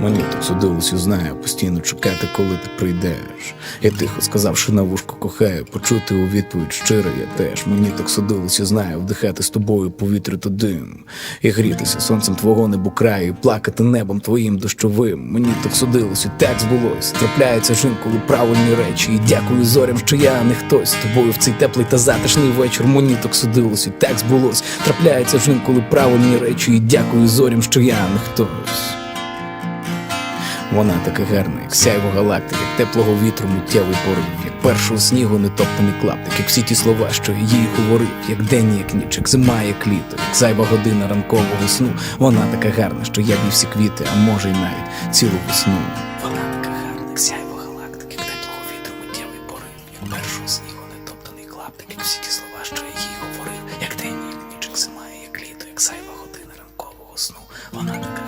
Мені так судилось знаю, постійно чекати, коли ти прийдеш. Я тихо сказавши на вушко кохаю, почути у відповідь щиро я теж. Мені так судилось і знаю, вдихати з тобою повітря та дим, і грітися сонцем твого небу краю, і плакати небом твоїм дощовим. Мені так судилось, і так збулось. Трапляється ж інколи правильні речі. І дякую зорям, що я не хтось з тобою в цей теплий та затишний вечір. Мені так судилось, і так збулось. Трапляється ж інколи правильні речі. І дякую зорям, що я не хтось. Вона така гарна, як сяйво галактик, як теплого вітру миттєвий порив, як першого снігу нетоптаний клаптик, як всі ті слова, що їй говорив, як день, як ніч, як зима, як літо, як зайва година ранкового сну. Вона така гарна, що я б їй всі квіти, а може й навіть цілу весну. Вона така гарна, як сяйво галактик, як теплого вітру миттєвий порив, як першого снігу нетоптаний клаптик, як всі ті слова, що я їй говорив, як день, як ніч, як зима, як літо, як зайва година ранкового сну. Вона така